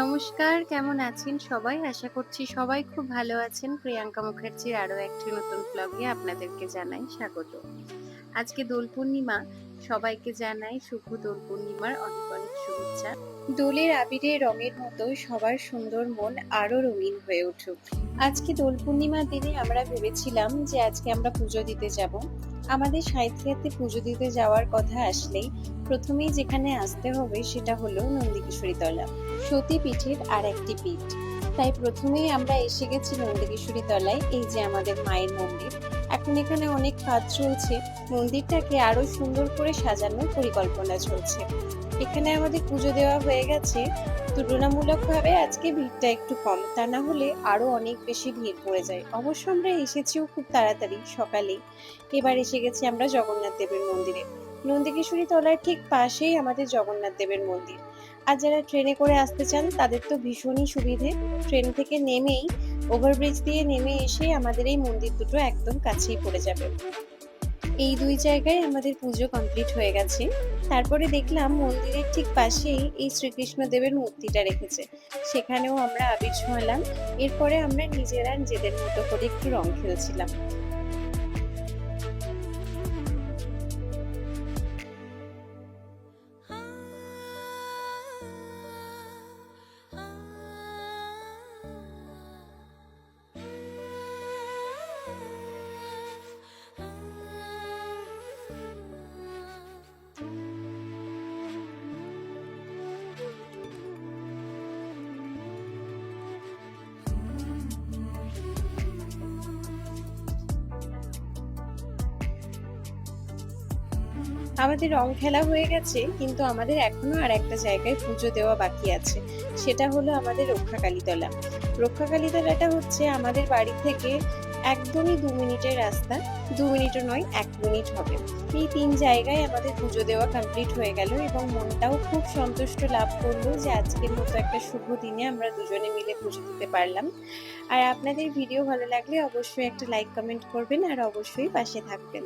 নমস্কার, কেমন আছেন সবাই? আশা করছি সবাই খুব ভালো আছেন। প্রিয়াঙ্কা মুখার্জির আরও একটি নতুন ব্লগে আপনাদেরকে জানাই স্বাগত। আজকে দোল পূর্ণিমা সবাইকে জানাই শুভ দোল পূর্ণিমার অনেক অনেক শুভেচ্ছা। দোলের আবিরে রঙের মতো সবার সুন্দর মন আরও রঙিন হয়ে উঠুক। আজকে দোল পূর্ণিমার দিনে আমরা ভেবেছিলাম যে আজকে আমরা পুজো দিতে যাব। আমাদের সাহিত্যাতে পুজো দিতে যাওয়ার কথা আসলেই প্রথমেই যেখানে আসতে হবে সেটা হলো নন্দিকেশ্বরী তলা সতীপীঠের আর একটি পীঠ। তাই প্রথমেই আমরা এসে গেছি নন্দকেশ্বরী তলায়, এই যে আমাদের মায়ের মন্দির। এখন এখানে অনেক কাজ চলছে, মন্দিরটাকে আরও সুন্দর করে সাজানোর পরিকল্পনা চলছে। এখানে আমাদের পুজো দেওয়া হয়ে গেছে। তুলনামূলকভাবে আজকে ভিড়টা একটু কম। তা না হলে আরও অনেক বেশি ভিড় পড়ে যায়। অবশ্য আমরা এসেছিও খুব তাড়াতাড়ি সকালেই। এবার এসে গেছি আমরা জগন্নাথ দেবের মন্দিরে। নন্দিকেশ্বরী তলার ঠিক পাশেই আমাদের জগন্নাথ দেবের মন্দির। আর যারা ট্রেনে করে আসতে চান, তাদের তো ভীষণই সুবিধে। ট্রেন থেকে নেমেই, ওভারব্রিজ দিয়ে নেমে এসে আমাদের এই মন্দির দুটো একদম কাছেই পড়ে যাবে। এই দুই জায়গায় আমাদের পুজো কমপ্লিট হয়ে গেছে। তারপরে দেখলাম মন্দিরের ঠিক পাশেই এই শ্রীকৃষ্ণ দেবের মূর্তিটা রেখেছে। সেখানেও আমরা আবির ছোঁয়ালাম এরপরে আমরা নিজেরা নিজেদের মতো করে একটু রং খেলছিলাম। আমাদের রং খেলা হয়ে গেছে, কিন্তু আমাদের এখনও আর একটা জায়গায় পুজো দেওয়া বাকি আছে। সেটা হলো আমাদের রক্ষাকালীতলা। রক্ষাকালীতলাটা হচ্ছে আমাদের বাড়ি থেকে একদমই দু মিনিটের রাস্তা। দু মিনিটও নয়, এক মিনিট হবে। এই তিন জায়গায় আমাদের পুজো দেওয়া কমপ্লিট হয়ে গেল এবং মনটাও খুব সন্তুষ্ট লাভ করল যে আজকের মতো একটা শুভ দিনে আমরা দুজনে মিলে পুজো দিতে পারলাম। আর আপনাদের ভিডিও ভালো লাগলে অবশ্যই একটা লাইক কমেন্ট করবেন আর অবশ্যই পাশে থাকবেন।